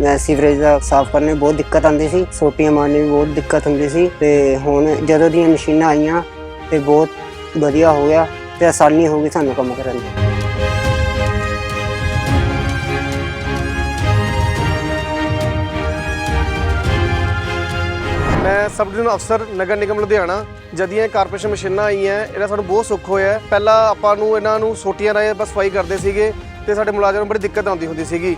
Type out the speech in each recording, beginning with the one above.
ਅਹ sewerage ਦਾ ਸਾਫ਼ ਕਰਨੇ ਬਹੁਤ ਦਿੱਕਤ ਆਉਂਦੀ ਸੀ, ਸੋਟੀਆਂ ਮਾਰਨੇ ਵੀ ਬਹੁਤ ਦਿੱਕਤ ਹੁੰਦੀ ਸੀ ਤੇ ਹੁਣ ਜਦੋਂ ਦੀਆਂ ਮਸ਼ੀਨਾਂ ਆਈਆਂ ਤੇ ਬਹੁਤ ਵਧੀਆ ਹੋ ਗਿਆ ਤੇ ਆਸਾਨੀ ਹੋ ਗਈ ਸਾਨੂੰ ਕੰਮ ਕਰਨ ਦੀ। ਮੈਂ ਸਬ ਡਿਵੀਜ਼ਨ ਅਫਸਰ ਨਗਰ ਨਿਗਮ ਲੁਧਿਆਣਾ, ਜਦੀਆਂ ਕਾਰਪੋਰੇਸ਼ਨ ਮਸ਼ੀਨਾਂ ਆਈਆਂ, ਇਹਦਾ ਸਾਨੂੰ ਬਹੁਤ ਸੁੱਖ ਹੋਇਆ ਪਹਿਲਾਂ ਆਪਾਂ ਨੂੰ ਇਹਨਾਂ ਨੂੰ ਸੋਟੀਆਂ ਰਾਹੀਂ ਬਸ ਸਫ਼ਾਈ ਕਰਦੇ ਸੀਗੇ ਤੇ ਸਾਡੇ ਮੁਲਾਜ਼ਮਾਂ ਨੂੰ ਬੜੀ ਦਿੱਕਤ ਆਉਂਦੀ ਹੁੰਦੀ ਸੀਗੀ।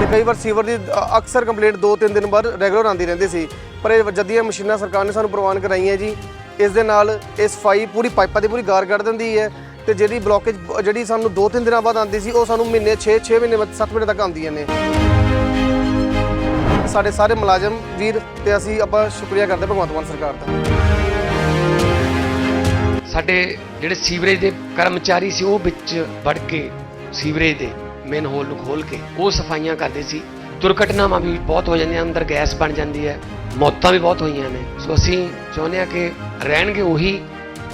ਤੇ ਕਈ ਵਾਰ ਸੀਵਰ ਦੀ ਅਕਸਰ ਕੰਪਲੇਂਟ 2-3 ਦਿਨ ਬਾਅਦ ਰੈਗੂਲਰ ਆਉਂਦੀ ਰਹਿੰਦੀ ਸੀ। ਪਰ ਇਹ ਜੱਦੀਆਂ ਮਸ਼ੀਨਾਂ ਸਰਕਾਰ ਨੇ ਸਾਨੂੰ ਪ੍ਰਵਾਨ ਕਰਾਈਆਂ ਜੀ। ਇਸ ਦੇ ਨਾਲ ਇਹ ਸਫ਼ਾਈ ਪੂਰੀ ਪਾਈਪਾਂ ਦੀ ਪੂਰੀ ਗਾਰ ਕੱਢ ਦਿੰਦੀ ਹੈ ਤੇ ਜਿਹੜੀ ਬਲੋਕੇਜ ਜਿਹੜੀ ਸਾਨੂੰ 2-3 ਦਿਨਾਂ ਬਾਅਦ ਆਉਂਦੀ ਸੀ, ਉਹ ਸਾਨੂੰ ਮਹੀਨੇ 6-6 ਮਹੀਨੇ 7 ਮਹੀਨੇ ਤੱਕ ਆਉਂਦੀਆਂ ਨੇ। ਸਾਡੇ ਸਾਰੇ ਮੁਲਾਜ਼ਮ, ਵੀਰ ਤੇ ਅਸੀਂ ਆਪਾਂ ਸ਼ੁਕਰੀਆ ਕਰਦੇ ਭਗਵੰਤ ਮਾਨ ਸਰਕਾਰ ਦਾ। ਸਾਡੇ ਜਿਹੜੇ ਸੀਵਰੇਜ ਦੇ ਕਰਮਚਾਰੀ ਸੀ, ਉਹ ਵਿੱਚ ਵੜ ਕੇ ਸੀਵਰੇਜ ਦੇ ਮੇਨ ਹੋਲ ਨੂੰ ਖੋਲ ਕੇ ਉਹ ਸਫਾਈਆਂ ਕਰਦੇ ਸੀ। ਦੁਰਘਟਨਾਵਾਂ ਵੀ ਬਹੁਤ ਹੋ ਜਾਂਦੀਆਂ, ਅੰਦਰ ਗੈਸ ਬਣ ਜਾਂਦੀ ਹੈ। ਮੌਤਾਂ ਵੀ ਬਹੁਤ ਹੋਈਆਂ ਨੇ। ਸੋ ਅਸੀਂ ਚਾਹੁੰਦੇ ਹਾਂ ਕਿ ਰਹਿਣਗੇ ਉਹੀ।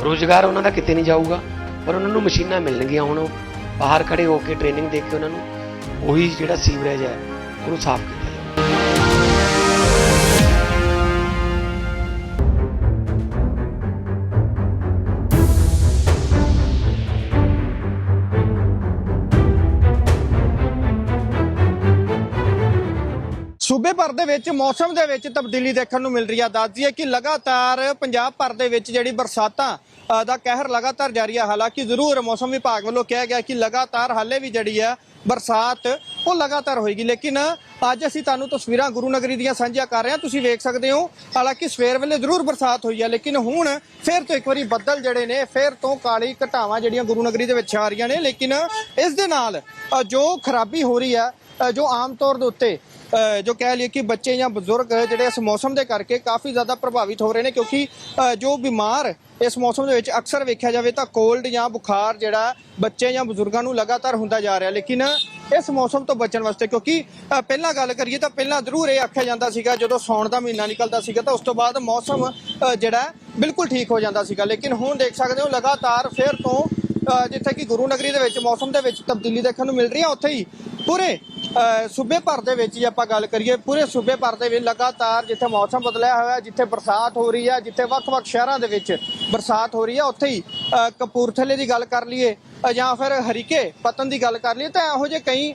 ਰੋਜ਼ਗਾਰ ਉਹਨਾਂ ਦਾ ਕਿਤੇ ਨਹੀਂ ਜਾਊਗਾ, ਪਰ ਉਹਨਾਂ ਨੂੰ ਮਸ਼ੀਨਾਂ ਮਿਲਣਗੀਆਂ ਹੁਣ। ਉਹ ਬਾਹਰ ਖੜੇ ਹੋ ਕੇ ਟ੍ਰੇਨਿੰਗ ਦੇ ਕੇ ਉਹਨਾਂ ਨੂੰ ਉਹੀ ਜਿਹੜਾ ਸੀਵਰੇਜ ਹੈ, ਉਹਨੂੰ ਸਾਫ਼ ਸੂਬੇ ਭਰ ਦੇ ਵਿੱਚ ਮੌਸਮ ਦੇ ਵਿੱਚ ਤਬਦੀਲੀ ਦੇਖਣ ਨੂੰ ਮਿਲ ਰਹੀ ਹੈ ਦੱਸਦੀ ਹੈ ਕਿ ਲਗਾਤਾਰ ਪੰਜਾਬ ਭਰ ਦੇ ਵਿੱਚ ਜਿਹੜੀ ਬਰਸਾਤਾਂ ਦਾ ਕਹਿਰ ਲਗਾਤਾਰ ਜਾਰੀ ਹੈ ਹਾਲਾਂਕਿ ਜ਼ਰੂਰ ਮੌਸਮ ਵਿਭਾਗ ਵੱਲੋਂ ਕਿਹਾ ਗਿਆ ਕਿ ਲਗਾਤਾਰ ਹਾਲੇ ਵੀ ਜਿਹੜੀ ਹੈ ਬਰਸਾਤ, ਉਹ ਲਗਾਤਾਰ ਹੋਏਗੀ। ਲੇਕਿਨ ਅੱਜ ਅਸੀਂ ਤੁਹਾਨੂੰ ਤਸਵੀਰਾਂ ਗੁਰੂ ਨਗਰੀ ਦੀਆਂ ਸਾਂਝੀਆਂ ਕਰ ਰਹੇ ਹਾਂ। ਤੁਸੀਂ ਵੇਖ ਸਕਦੇ ਹੋ, ਹਾਲਾਂਕਿ ਸਵੇਰ ਵੇਲੇ ਜ਼ਰੂਰ ਬਰਸਾਤ ਹੋਈ ਹੈ ਲੇਕਿਨ ਹੁਣ ਫਿਰ ਤੋਂ ਇੱਕ ਵਾਰੀ ਬੱਦਲ ਜਿਹੜੇ ਨੇ, ਫਿਰ ਤੋਂ ਕਾਲੀ ਘਟਾਵਾਂ ਜਿਹੜੀਆਂ ਗੁਰੂ ਨਗਰੀ ਦੇ ਵਿੱਚ ਆ ਰਹੀਆਂ ਨੇ। ਲੇਕਿਨ ਇਸ ਦੇ ਨਾਲ ਜੋ ਖਰਾਬੀ ਹੋ ਰਹੀ ਹੈ ਜੋ ਆਮ ਤੌਰ ਦੇ ਉੱਤੇ ਜੋ ਕਹਿ ਲਈਏ ਕਿ ਬੱਚੇ ਜਾਂ ਬਜ਼ੁਰਗ ਜਿਹੜੇ ਇਸ ਮੌਸਮ ਦੇ ਕਰਕੇ ਕਾਫੀ ਜ਼ਿਆਦਾ ਪ੍ਰਭਾਵਿਤ ਹੋ ਰਹੇ ਨੇ, ਕਿਉਂਕਿ ਜੋ ਬਿਮਾਰ ਇਸ ਮੌਸਮ ਦੇ ਵਿੱਚ ਅਕਸਰ ਵੇਖਿਆ ਜਾਵੇ ਤਾਂ ਕੋਲਡ ਜਾਂ ਬੁਖਾਰ ਜਿਹੜਾ ਬੱਚੇ ਜਾਂ ਬਜ਼ੁਰਗਾਂ ਨੂੰ ਲਗਾਤਾਰ ਹੁੰਦਾ ਜਾ ਰਿਹਾ। ਲੇਕਿਨ ਇਸ ਮੌਸਮ ਤੋਂ ਬਚਣ ਵਾਸਤੇ, ਕਿਉਂਕਿ ਪਹਿਲਾਂ ਗੱਲ ਕਰੀਏ ਤਾਂ ਪਹਿਲਾਂ ਜ਼ਰੂਰ ਇਹ ਆਖਿਆ ਜਾਂਦਾ ਸੀਗਾ, ਜਦੋਂ ਸੌਣ ਦਾ ਮਹੀਨਾ ਨਿਕਲਦਾ ਸੀਗਾ ਤਾਂ ਉਸ ਤੋਂ ਬਾਅਦ ਮੌਸਮ ਜਿਹੜਾ ਬਿਲਕੁਲ ਠੀਕ ਹੋ ਜਾਂਦਾ ਸੀਗਾ। ਲੇਕਿਨ ਹੁਣ ਦੇਖ ਸਕਦੇ ਹੋ, ਲਗਾਤਾਰ ਫਿਰ ਤੋਂ ਜਿੱਥੇ ਕਿ ਗੁਰੂ ਨਗਰੀ ਦੇ ਵਿੱਚ, ਮੌਸਮ ਦੇ ਵਿੱਚ ਤਬਦੀਲੀ ਦੇਖਣ ਨੂੰ ਮਿਲ ਰਹੀ ਹੈ ਉੱਥੇ ਹੀ ਪੂਰੇ ਸੂਬੇ ਭਰ ਦੇ ਵਿੱਚ ਜੇ ਆਪਾਂ ਗੱਲ ਕਰੀਏ, ਪੂਰੇ ਸੂਬੇ ਭਰ ਦੇ ਵਿੱਚ ਲਗਾਤਾਰ ਜਿੱਥੇ ਮੌਸਮ ਬਦਲਿਆ ਹੋਇਆ, ਜਿੱਥੇ ਬਰਸਾਤ ਹੋ ਰਹੀ ਹੈ ਜਿੱਥੇ ਵੱਖ-ਵੱਖ ਸ਼ਹਿਰਾਂ ਦੇ ਵਿੱਚ ਬਰਸਾਤ ਹੋ ਰਹੀ ਹੈ ਉੱਥੇ ਹੀ ਕਪੂਰਥਲੇ ਦੀ ਗੱਲ ਕਰ ਲਈਏ ਜਾਂ ਫਿਰ ਹਰੀਕੇ ਪਤਨ ਦੀ ਗੱਲ ਕਰ ਲਈਏ, ਤਾਂ ਇਹੋ ਜਿਹੇ ਕਈ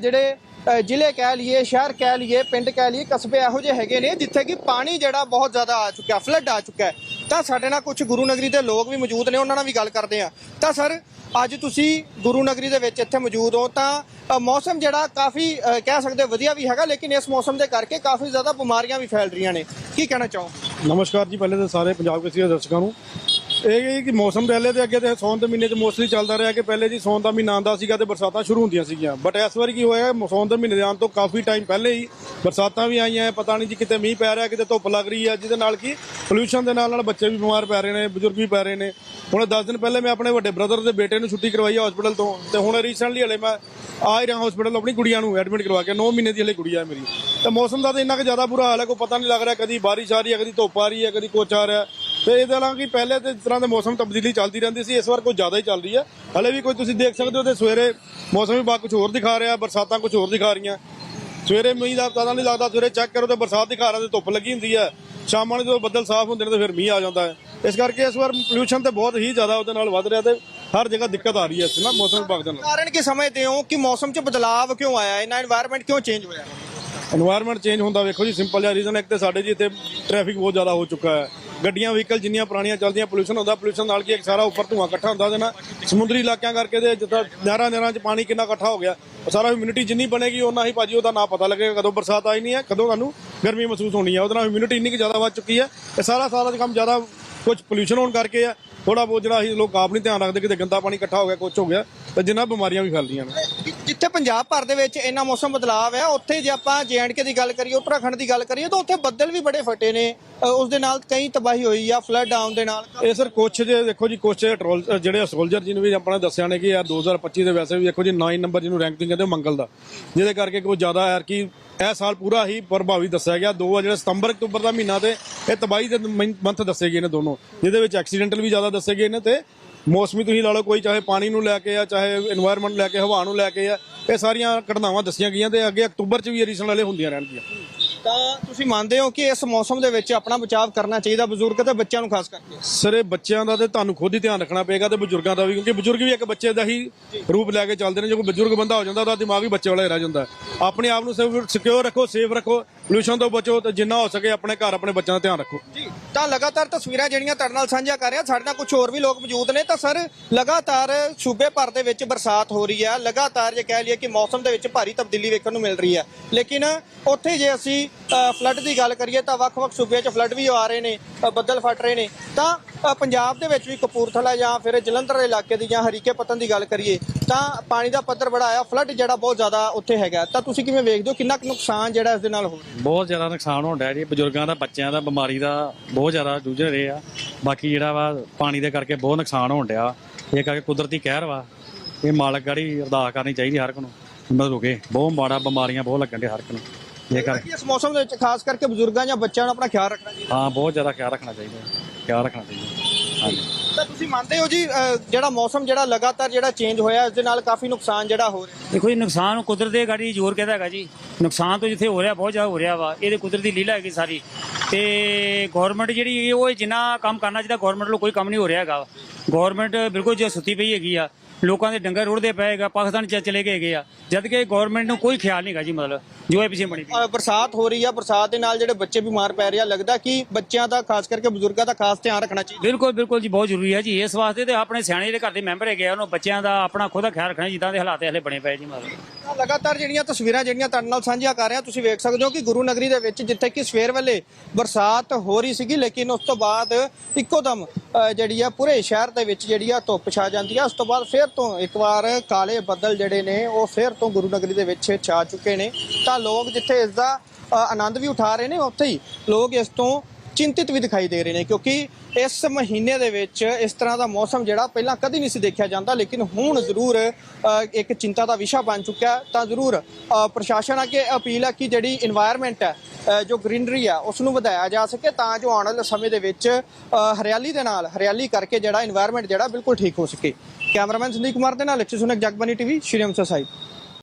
ਜਿਹੜੇ ਜ਼ਿਲ੍ਹੇ ਕਹਿ ਲਈਏ, ਸ਼ਹਿਰ ਕਹਿ ਲਈਏ, ਪਿੰਡ ਕਹਿ ਲਈਏ, ਕਸਬੇ ਇਹੋ ਜਿਹੇ ਹੈਗੇ ਨੇ, ਜਿੱਥੇ ਕਿ ਪਾਣੀ ਜਿਹੜਾ ਬਹੁਤ ਜ਼ਿਆਦਾ ਆ ਚੁੱਕਿਆ ਫਲੱਡ ਆ ਚੁੱਕਾ ਹੈ। ਤਾਂ ਸਾਡੇ ਨਾਲ ਕੁਝ ਗੁਰੂ ਨਗਰੀ ਦੇ ਲੋਕ ਵੀ ਮੌਜੂਦ ਨੇ, ਉਹਨਾਂ ਨਾਲ ਵੀ ਗੱਲ ਕਰਦੇ ਆ ਤਾਂ ਸਰ, ਅੱਜ ਤੁਸੀਂ ਗੁਰੂ ਨਗਰੀ ਦੇ ਵਿੱਚ ਇੱਥੇ ਮੌਜੂਦ ਹੋ, ਤਾਂ ਮੌਸਮ ਜਿਹੜਾ ਕਾਫੀ ਕਹਿ ਸਕਦੇ ਵਧੀਆ ਵੀ ਹੈਗਾ, ਲੇਕਿਨ ਇਸ ਮੌਸਮ ਦੇ ਕਰਕੇ ਕਾਫੀ ਜ਼ਿਆਦਾ ਬਿਮਾਰੀਆਂ ਵੀ ਫੈਲ ਰਹੀਆਂ ਨੇ। ਕੀ ਕਹਿਣਾ ਚਾਹੋ ਨਮਸਕਾਰ ਜੀ, ਪਹਿਲੇ ਤਾਂ ਸਾਰੇ ਪੰਜਾਬ ਕੇ ਸੀ ਦਰਸ਼ਕਾਂ ਨੂੰ। ਇਹ ਹੈ ਕਿ ਮੌਸਮ ਪਹਿਲੇ ਤੇ ਅੱਗੇ ਤੇ ਸੌਣ ਦੇ ਮਹੀਨੇ 'ਚ ਮੋਸਟਲੀ ਚੱਲਦਾ ਰਿਹਾ ਕਿ ਪਹਿਲੇ ਜੀ ਸੌਣ ਦਾ ਮਹੀਨਾ ਆਉਂਦਾ ਸੀਗਾ ਤੇ ਬਰਸਾਤਾਂ ਸ਼ੁਰੂ ਹੁੰਦੀਆਂ ਸੀਗੀਆਂ। ਬਟ ਇਸ ਵਾਰੀ ਕੀ ਹੋਇਆ ਸੌਣ ਦੇ ਮਹੀਨੇ ਦੇ ਆਉਣ ਤੋਂ ਕਾਫੀ ਟਾਈਮ ਪਹਿਲੇ ਹੀ ਬਰਸਾਤਾਂ ਵੀ ਆਈਆਂ ਪਤਾ ਨਹੀਂ ਜੀ ਕਿਤੇ ਮੀਂਹ ਪੈ ਰਿਹਾ, ਕਿਤੇ ਧੁੱਪ ਲੱਗ ਰਹੀ ਹੈ, ਜਿਹਦੇ ਨਾਲ ਕੀ ਪੋਲੂਸ਼ਨ ਦੇ ਨਾਲ ਨਾਲ ਬੱਚੇ ਵੀ ਬਿਮਾਰ ਪੈ ਰਹੇ ਨੇ, ਬਜ਼ੁਰਗ ਵੀ ਪੈ ਰਹੇ ਨੇ। ਹੁਣ 10 ਦਿਨ ਪਹਿਲੇ ਮੈਂ ਆਪਣੇ ਵੱਡੇ ਬ੍ਰਦਰ ਦੇ ਬੇਟੇ ਨੂੰ ਛੁੱਟੀ ਕਰਵਾਈ ਹਸਪੀਟਲ ਤੋਂ ਤੇ ਹੁਣ ਰੀਸੈਂਟਲੀ ਹਲੇ ਮੈਂ ਆ ਹੀ ਰਿਹਾ ਹਸਪੀਟਲ ਆਪਣੀ ਗੁੜੀਆਂ ਨੂੰ ਐਡਮਿਟ ਕਰਵਾ ਕੇ 9 ਮਹੀਨੇ ਦੀ ਹਲੇ ਗੁੜੀਆ ਹੈ ਮੇਰੀ। ਤੇ ਮੌਸਮ ਦਾ ਤਾਂ ਇੰਨਾ ਕੁ ਜ਼ਿਆਦਾ ਬੁਰਾ ਹਾਲ ਹੈ, ਕੋਈ ਪਤਾ ਨਹੀਂ ਲੱਗ ਰਿਹਾ ਕਦੀ ਬਾਰਿਸ਼ ਆ ਰਹੀ ਹੈ, ਕਦੀ ਧੁੱਪ ਆ ਰਹੀ ਹੈ, ਕਦੀ ਕੁਛ ਆ ਰਿਹਾ। ਤੇ ਇਹਦੇ ਨਾਲ ਕਿ, ਪਹਿਲੇ ਤੇ ਤਰ੍ਹਾਂ ਦੇ ਮੌਸਮ ਤਬਦੀਲੀ ਚੱਲਦੀ ਰਹਿੰਦੀ ਸੀ, ਇਸ ਵਾਰ ਕੁਝ ਜ਼ਿਆਦਾ ਹੀ ਚੱਲ ਰਹੀ ਹੈ। ਹਲੇ ਵੀ ਕੋਈ ਤੁਸੀਂ ਦੇਖ ਸਕਦੇ ਹੋ ਤੇ ਸਵੇਰੇ ਮੌਸਮ ਵਿਭਾਗ ਕੁਝ ਹੋਰ ਦਿਖਾ ਰਿਹਾ, ਬਰਸਾਤਾਂ ਕੁਝ ਹੋਰ ਦਿਖਾ ਰਹੀਆਂ। ਸਵੇਰੇ ਮੀਂਹ ਦਾ ਪਤਾ ਨਹੀਂ ਲੱਗਦਾ, ਸਵੇਰੇ ਚੈੱਕ ਕਰੋ ਤੇ ਬਰਸਾਤ ਦਿਖਾ ਰਹੇ ਤੇ ਧੁੱਪ ਲੱਗੀ ਹੁੰਦੀ ਹੈ। ਸ਼ਾਮ ਵਾਲੇ ਜਦੋਂ ਬੱਦਲ ਸਾਫ਼ ਹੁੰਦੇ ਨੇ ਤੇ ਫਿਰ ਮੀਂਹ ਆ ਜਾਂਦਾ ਹੈ। ਇਸ ਕਰਕੇ ਇਸ ਵਾਰ ਪੋਲੂਸ਼ਨ ਤੇ ਬਹੁਤ ਹੀ ਜ਼ਿਆਦਾ ਉਹਦੇ ਨਾਲ ਵੱਧ ਰਿਹਾ ਤੇ ਹਰ ਜਗ੍ਹਾ ਦਿੱਕਤ ਆ ਰਹੀ ਹੈ ਇਸ ਨਾਲ ਮੌਸਮ ਵਿਭਾਗ ਦੇ ਨਾਲ। ਕਾਰਨ ਕੀ ਸਮਝਦੇ ਹੋ ਕਿ ਮੌਸਮ 'ਚ ਬਦਲਾਅ ਕਿਉਂ ਆਇਆ? ਇਹਨਾਂ এনवायरमेंट ਕਿਉਂ ਚੇਂਜ ਹੋਇਆ? এਨवायरमेंट ਚੇਂਜ ਹੁੰਦਾ, ਵੇਖੋ ਜੀ ਸਿੰਪਲ ਜਿਹਾ ਰੀਜ਼ਨ ਇੱਕ ਤੇ ਸਾਡੇ ਜੀ ਇੱਥੇ ਟ੍ਰੈਫਿਕ ਬਹੁਤ ਜ਼ਿਆਦਾ ਹੋ ਚੁੱਕਾ ਹੈ। ਗੱਡੀਆਂ ਵਹੀਕਲ ਜਿੰਨੀਆਂ ਪੁਰਾਣੀਆਂ ਚੱਲਦੀਆਂ ਪੋਲੂਸ਼ਨ ਹੁੰਦਾ ਪੋਲੂਸ਼ਨ ਨਾਲ ਕੀ ਇੱਕ ਸਾਰਾ ਉੱਪਰ ਧੂਆਂ ਇਕੱਠਾ ਹੁੰਦਾ ਜਨਾ ਸਮੁੰਦਰੀ ਇਲਾਕਿਆਂ ਕਰਕੇ ਦੇ ਜਿੱਦਾਂ ਨਹਿਰਾਂ ਨਹਿਰਾਂ 'ਚ ਪਾਣੀ ਕਿੰਨਾ ਇਕੱਠਾ ਹੋ ਗਿਆ, ਉਹ ਸਾਰਾ ਹਿਊਮਿਡਿਟੀ ਜਿੰਨੀ ਬਣੇਗੀ ਉਹਨਾਂ ਹੀ ਭਾਜੀ ਉਹਦਾ ਨਾ ਪਤਾ ਲੱਗੇਗਾ, ਕਦੋਂ ਬਰਸਾਤ ਆਈ ਨਹੀਂ ਹੈ, ਕਦੋਂ ਤੁਹਾਨੂੰ ਗਰਮੀ ਮਹਿਸੂਸ ਹੋਣੀ ਹੈ। ਉਹਦੇ ਨਾਲ ਹਿਊਮਿਡਿਟੀ ਇੰਨੀ ਕਿ ਜ਼ਿਆਦਾ ਵੱਧ ਚੁੱਕੀ ਹੈ ਇਹ ਸਾਰਾ ਸਾਰਾ ਕੰਮ ਜ਼ਿਆਦਾ ਕੁਝ ਪੋਲੂਸ਼ਨ ਹੋਣ ਕਰਕੇ ਆ। ਥੋੜਾ ਬਹੁਤ ਜਿਹੜਾ ਅਸੀਂ ਲੋਕ ਆਪ ਨਹੀਂ ਧਿਆਨ ਰੱਖਦੇ, ਕਿਤੇ ਗੰਦਾ ਪਾਣੀ ਇਕੱਠਾ ਹੋ ਗਿਆ ਕੁਝ ਹੋ ਗਿਆ, ਤੇ ਜਿੰਨਾ ਬਿਮਾਰੀਆਂ ਵੀ ਫੈਲਦੀਆਂ ਨੇ। ਜਿੱਥੇ ਪੰਜਾਬ ਭਰ ਦੇ ਵਿੱਚ ਇੰਨਾ ਮੌਸਮ ਬਦਲਾਅ ਹੈ, ਉੱਥੇ ਜੇ ਆਪਾਂ ਜੇਐਂਡਕੇ ਦੀ ਗੱਲ ਕਰੀਏ, ਉੱਤਰਾਖੰਡ ਦੀ ਗੱਲ ਕਰੀਏ, ਤਾਂ ਉੱਥੇ ਬੱਦਲ ਵੀ ਬੜੇ ਫਟੇ ਨੇ। ਉਸ ਦੇ ਨਾਲ ਕਈ ਤਬਾਹੀ ਹੋਈ ਆ ਫਲੱਡ ਆਉਣ ਦੇ ਨਾਲ। ਇਹ ਸਰ ਕੁਛ ਜੇ ਦੇਖੋ ਜੀ, ਕੁਛ ਟਰੋਲ ਜਿਹੜੇ ਸੋਲਜਰ ਜਿਹਨੂੰ ਵੀ ਆਪਾਂ ਨੇ ਦੱਸਿਆ ਨੇ ਕਿ ਯਾਰ 2025 ਦੇ ਵੈਸੇ ਵੀ ਦੇਖੋ ਜੀ 9 ਨੰਬਰ ਜਿਹਨੂੰ ਰੈਂਕਿੰਗ ਕਹਿੰਦੇ ਮੰਗਲ ਦਾ। ਜਿਹਦੇ ਕਰਕੇ ਕੋਈ ਜ਼ਿਆਦਾ ਯਾਰ ਕਿ ਇਹ ਸਾਲ ਪੂਰਾ ਹੀ ਪ੍ਰਭਾਵਿਤ ਦੱਸਿਆ ਗਿਆ। ਦੋ ਆ ਸਤੰਬਰ, ਅਕਤੂਬਰ ਦਾ ਮਹੀਨਾ ਤੇ ਇਹ ਤਬਾਹੀ ਦੇ ਮੰਥ ਦੱਸੇ ਗਏ ਨੇ ਦੋਨੋਂ, ਜਿਹਦੇ ਵਿੱਚ ਐਕਸੀਡੈਂਟਲ ਵੀ ਜ਼ਿਆਦਾ ਦੱਸੇ ਗਏ ਨੇ ਤੇ ਮੌਸਮੀ ਤੁਸੀਂ ਲਾ ਲਓ ਕੋਈ, ਚਾਹੇ ਪਾਣੀ ਨੂੰ ਲੈ ਕੇ ਆ, ਚਾਹੇ এনवायरमेंट ਲੈ ਕੇ, ਹਵਾ ਨੂੰ ਲੈ ਕੇ ਆ, ਇਹ ਸਾਰੀਆਂ ਘਟਨਾਵਾਂ ਦੱਸੀਆਂ ਗਈਆਂ ਤੇ ਅੱਗੇ ਅਕਤੂਬਰ 'ਚ ਵੀ ਇਹ ਰੀਸਨ ਵਾਲੇ ਹੁੰਦੀਆਂ ਰਹਿਣਗੀਆਂ। ਤਾਂ ਤੁਸੀਂ ਮੰਨਦੇ ਹੋ ਕਿ ਇਸ ਮੌਸਮ ਦੇ ਵਿੱਚ ਆਪਣਾ ਬਚਾਅ ਕਰਨਾ ਚਾਹੀਦਾ ਬਜ਼ੁਰਗ ਤੇ ਬੱਚਿਆਂ ਨੂੰ ਖਾਸ ਕਰਕੇ? ਸਰ ਇਹ ਬੱਚਿਆਂ ਦਾ ਤੇ ਤੁਹਾਨੂੰ ਖੁਦ ਹੀ ਧਿਆਨ ਰੱਖਣਾ ਪਏਗਾ ਤੇ ਬਜ਼ੁਰਗਾਂ ਦਾ ਵੀ ਕਿਉਂਕਿ ਬਜ਼ੁਰਗ ਵੀ ਇੱਕ ਬੱਚੇ ਦਾ ਹੀ ਰੂਪ ਲੈ ਕੇ ਚੱਲਦੇ ਨੇ। ਜੇ ਕੋਈ ਬਜ਼ੁਰਗ ਬੰਦਾ ਹੋ ਜਾਂਦਾ ਉਹਦਾ ਦਿਮਾਗ ਵੀ ਬੱਚੇ ਵਾਲਾ ਹੀ ਰਹਿ ਜਾਂਦਾ। ਆਪਣੇ ਆਪ ਨੂੰ ਸਿਕਿਉਰ ਰੱਖੋ ਸੇਫ ਰੱਖੋ ਪੋਲੂਸ਼ਨ ਤੋਂ ਬਚੋ ਤੇ ਜਿੰਨਾ ਹੋ ਸਕੇ ਆਪਣੇ ਘਰ ਆਪਣੇ ਬੱਚਿਆਂ ਦਾ ਧਿਆਨ ਰੱਖੋ। ਜੀ ਤਾਂ ਲਗਾਤਾਰ ਤਸਵੀਰਾਂ ਜਿਹੜੀਆਂ ਤੁਹਾਡੇ ਨਾਲ ਸਾਂਝਾ ਕਰ ਰਿਹਾ ਸਾਡੇ ਨਾਲ ਕੁਝ ਹੋਰ ਵੀ ਲੋਕ ਮੌਜੂਦ ਨੇ। ਤਾਂ ਸਰ ਲਗਾਤਾਰ ਸੂਬੇ ਭਰ ਦੇ ਵਿੱਚ ਬਰਸਾਤ ਹੋ ਰਹੀ ਹੈ। ਲਗਾਤਾਰ ਜੇ ਕਹਿ ਲਈਏ ਕਿ ਮੌਸਮ ਦੇ ਵਿੱਚ ਭਾਰੀ ਤਬਦੀਲੀ ਵੇਖਣ ਨੂੰ ਮਿਲ ਰਹੀ ਹੈ। ਲੇਕਿਨ ਉੱਥੇ ਜੇ ਅਸੀਂ ਫਲੱਡ ਦੀ ਗੱਲ ਕਰੀਏ ਤਾਂ ਵੱਖ-ਵੱਖ ਸੂਬਿਆਂ 'ਚ ਫਲੱਡ ਵੀ ਆ ਰਹੇ ਨੇ ਬੱਦਲ ਫਟ ਰਹੇ ਨੇ। ਤਾਂ ਪੰਜਾਬ ਦੇ ਵਿੱਚ ਵੀ ਕਪੂਰਥਲਾ ਜਾਂ ਫਿਰ ਜਲੰਧਰ ਦੇ ਇਲਾਕੇ ਦੀ ਜਾਂ ਹਰੀਕੇ ਪਤਨ ਦੀ ਗੱਲ ਕਰੀਏ, ਤਾਂ ਪਾਣੀ ਦਾ ਪੱਧਰ ਬੜਾ ਆਇਆ ਫਲੱਡ ਜਿਹੜਾ ਬਹੁਤ ਜ਼ਿਆਦਾ ਉੱਥੇ ਹੈਗਾ। ਤਾਂ ਤੁਸੀਂ ਕਿਵੇਂ ਵੇਖਦੇ ਹੋ, ਕਿੰਨਾ ਕੁ ਨੁਕਸਾਨ ਜਿਹੜਾ ਇਸ ਦੇ ਨਾਲ ਹੋ ਰਿਹਾ? ਬਹੁਤ ਜ਼ਿਆਦਾ ਨੁਕਸਾਨ ਹੋਣ ਡਿਆ ਜੀ। ਬਜ਼ੁਰਗਾਂ ਦਾ, ਬੱਚਿਆਂ ਦਾ, ਬਿਮਾਰੀ ਦਾ ਬਹੁਤ ਜ਼ਿਆਦਾ ਜੂਝ ਰਹੇ ਆ। ਬਾਕੀ ਜਿਹੜਾ ਵਾ, ਪਾਣੀ ਦੇ ਕਰਕੇ ਬਹੁਤ ਨੁਕਸਾਨ ਹੋਣ ਡਿਆ। ਇਹ ਕਰਕੇ ਕੁਦਰਤੀ ਕਹਿਰ ਵਾ। ਇਹ ਮਾਲਕ ਗਾੜੀ ਅਰਦਾਸ ਕਰਨੀ ਚਾਹੀਦੀ ਹਰ ਇੱਕ ਨੂੰ। ਹਿੰਮਤ ਰੁਕੇ। ਬਹੁਤ ਮਾੜਾ ਬਿਮਾਰੀਆਂ ਬਹੁਤ ਲੱਗਣ ਦੇ ਹਰ ਇੱਕ ਨੂੰ। ਇਹ ਕਰ ਇਸ ਮੌਸਮ ਦੇ ਵਿੱਚ ਖਾਸ ਕਰਕੇ ਬਜ਼ੁਰਗਾਂ ਜਾਂ ਬੱਚਿਆਂ ਨੂੰ ਆਪਣਾ ਖਿਆਲ ਰੱਖਣਾ ਚਾਹੀਦਾ। ਹਾਂ ਬਹੁਤ ਜ਼ਿਆਦਾ ਖਿਆਲ ਰੱਖਣਾ ਚਾਹੀਦਾ ਖਿਆਲ ਰੱਖਣਾ ਚਾਹੀਦਾ ਹਾਂਜੀ। ਤਾਂ ਤੁਸੀਂ ਮੰਨਦੇ ਹੋ ਜੀ ਅ, ਜਿਹੜਾ ਮੌਸਮ ਜਿਹੜਾ ਲਗਾਤਾਰ ਜਿਹੜਾ ਚੇਂਜ ਹੋਇਆ ਇਸ ਦੇ ਨਾਲ ਕਾਫੀ ਨੁਕਸਾਨ ਜਿਹੜਾ ਹੋ ਰਿਹਾ? ਦੇਖੋ ਜੀ ਨੁਕਸਾਨ ਕੁਦਰਤ ਦੇ ਗਾੜੀ ਜ਼ੋਰ ਕਹਿੰਦਾ ਹੈਗਾ ਜੀ? ਨੁਕਸਾਨ ਤਾਂ ਜਿੱਥੇ ਹੋ ਰਿਹਾ ਬਹੁਤ ਜ਼ਿਆਦਾ ਹੋ ਰਿਹਾ ਵਾ। ਇਹਦੇ ਕੁਦਰਤ ਦੀ ਲੀਲਾ ਹੈਗੀ ਸਾਰੀ। ਤੇ ਗਵਰਨਮੈਂਟ ਜਿਹੜੀ ਹੈ ਉਹ ਜਿੰਨਾ ਕੰਮ ਕਰਨਾ ਚਾਹੀਦਾ ਗਵਰਨਮੈਂਟ ਨੂੰ ਕੋਈ ਕੰਮ ਨਹੀਂ ਹੋ ਰਿਹਾ ਹੈਗਾ। ਗਵਰਨਮੈਂਟ ਬਿਲਕੁਲ ਜੇ ਸੁੱਤੀ ਪਈ ਹੈਗੀ ਆ। ਲੋਕਾਂ ਦੇ ਡੰਗਰ ਰੁੜਦੇ ਪਏਗਾ ਪਾਕਿਸਤਾਨ ਚ ਚਲੇ ਗਏ ਆ। ਜਦ ਕਿ ਗਵਰਨਮੈਂਟ ਨੂੰ ਕੋਈ ਖਿਆਲ ਨਹੀਂਗਾ ਜੀ ਮਤਲਬ ਜੋ ਇਹ ਪਿੱਛੇ ਬਣੀ ਪਈ। ਅ, ਬਰਸਾਤ ਹੋ ਰਹੀ ਆ ਬਰਸਾਤ ਦੇ ਨਾਲ ਜਿਹੜੇ ਬੱਚੇ ਬਿਮਾਰ ਪੈ ਰਹੇ ਆ ਲੱਗਦਾ ਕਿ ਬੱਚਿਆਂ ਦਾ ਖਾਸ ਕਰਕੇ ਬਜ਼ੁਰਗਾਂ ਦਾ ਖਾਸ ਧਿਆਨ ਰੱਖਣਾ ਚਾਹੀਦਾ। ਬਿਲਕੁਲ ਬਿਲਕੁਲ ਜੀ ਬਹੁਤ ਜ਼ਰੂਰੀ ਹੈ ਜੀ। ਇਸ ਵਾਸਤੇ ਤੇ ਆਪਣੇ ਸਿਆਣੇ ਜਿਹੜੇ ਘਰ ਦੇ ਮੈਂਬਰ ਹੈਗੇ ਆ ਉਹਨਾਂ ਬੱਚਿਆਂ ਦਾ ਆਪਣਾ ਖੁਦ ਦਾ ਖਿਆਲ ਰੱਖਣਾ ਜਿੱਦਾਂ ਦੇ ਹਾਲਾਤ ਹਲੇ ਬਣੇ ਪਏ ਜੀ ਮਤਲਬ। ਤਾਂ ਲਗਾਤਾਰ ਜਿਹੜੀਆਂ ਤਸਵੀਰਾਂ ਜਿਹੜੀਆਂ ਤੁਹਾਡੇ ਨਾਲ ਸਾਂਝੀਆਂ ਕਰ ਰਿਹਾ ਤੁਸੀਂ ਵੇਖ ਸਕਦੇ ਹੋ ਕਿ ਗੁਰੂ ਨਗਰੀ ਦੇ ਵਿੱਚ ਜਿੱਥੇ ਕਿ ਸਵੇਰ ਵੇਲੇ ਬਰਸਾਤ ਹੋ ਰਹੀ ਸੀਗੀ ਲੇਕਿਨ ਉਸ ਤੋਂ ਬਾਅਦ ਇੱਕੋ ਦਮ ਅ, ਜਿਹੜੀ ਆ ਪੂਰੇ ਸ਼ਹਿਰ ਦੇ ਵਿੱਚ ਜਿਹੜੀ ਆ ਧੁੱਪ ਛਾ ਜਾਂਦੀ ਆ ਉਸ ਤੋਂ ਬਾਅਦ ਫਿਰ ਫਿਰ ਤੋਂ ਇੱਕ ਵਾਰ ਕਾਲੇ ਬੱਦਲ ਜਿਹੜੇ ਨੇ, ਉਹ ਫਿਰ ਤੋਂ ਗੁਰੂ ਨਗਰੀ ਦੇ ਵਿੱਚ ਛਾ ਚੁੱਕੇ ਨੇ। ਤਾਂ ਲੋਕ ਜਿੱਥੇ ਇਸ ਦਾ ਆਨੰਦ ਵੀ ਉਠਾ ਰਹੇ ਨੇ, ਉੱਥੇ ਹੀ ਲੋਕ ਇਸ ਤੋਂ ਚਿੰਤਿਤ ਵੀ ਦਿਖਾਈ ਦੇ ਰਹੇ ਨੇ, ਕਿਉਂਕਿ ਇਸ ਮਹੀਨੇ ਦੇ ਵਿੱਚ ਇਸ ਤਰ੍ਹਾਂ ਦਾ ਮੌਸਮ ਜਿਹੜਾ ਪਹਿਲਾਂ ਕਦੀ ਨਹੀਂ ਸੀ ਦੇਖਿਆ ਜਾਂਦਾ, ਲੇਕਿਨ ਹੁਣ ਜ਼ਰੂਰ ਇੱਕ ਚਿੰਤਾ ਦਾ ਵਿਸ਼ਾ ਬਣ ਚੁੱਕਿਆ। ਤਾਂ ਜ਼ਰੂਰ ਪ੍ਰਸ਼ਾਸਨ ਅੱਗੇ ਅਪੀਲ ਹੈ ਕਿ ਜਿਹੜੀ এনवायरमेंट ਹੈ ਜੋ ਗ੍ਰੀਨਰੀ ਆ ਉਸ ਨੂੰ ਵਧਾਇਆ ਜਾ ਸਕੇ ਤਾਂ ਜੋ ਆਉਣ ਵਾਲੇ ਸਮੇਂ ਦੇ ਵਿੱਚ ਹਰਿਆਲੀ ਦੇ ਨਾਲ, ਹਰਿਆਲੀ ਕਰਕੇ ਜਿਹੜਾ এনवायरमेंट ਜਿਹੜਾ ਬਿਲਕੁਲ ਠੀਕ ਹੋ ਸਕੇ। ਕੈਮਰਾਮੈਨ ਸੰਦੀਪ ਕੁਮਾਰ ਦੇ ਨਾਲ ਅਕਸ਼ੇ ਸੁਨਕ ਜਗਬਾਨੀ ਟੀਵੀ ਸ਼੍ਰੀ ਅੰਮ੍ਰਿਤਸਰ ਸਾਹਿਬ।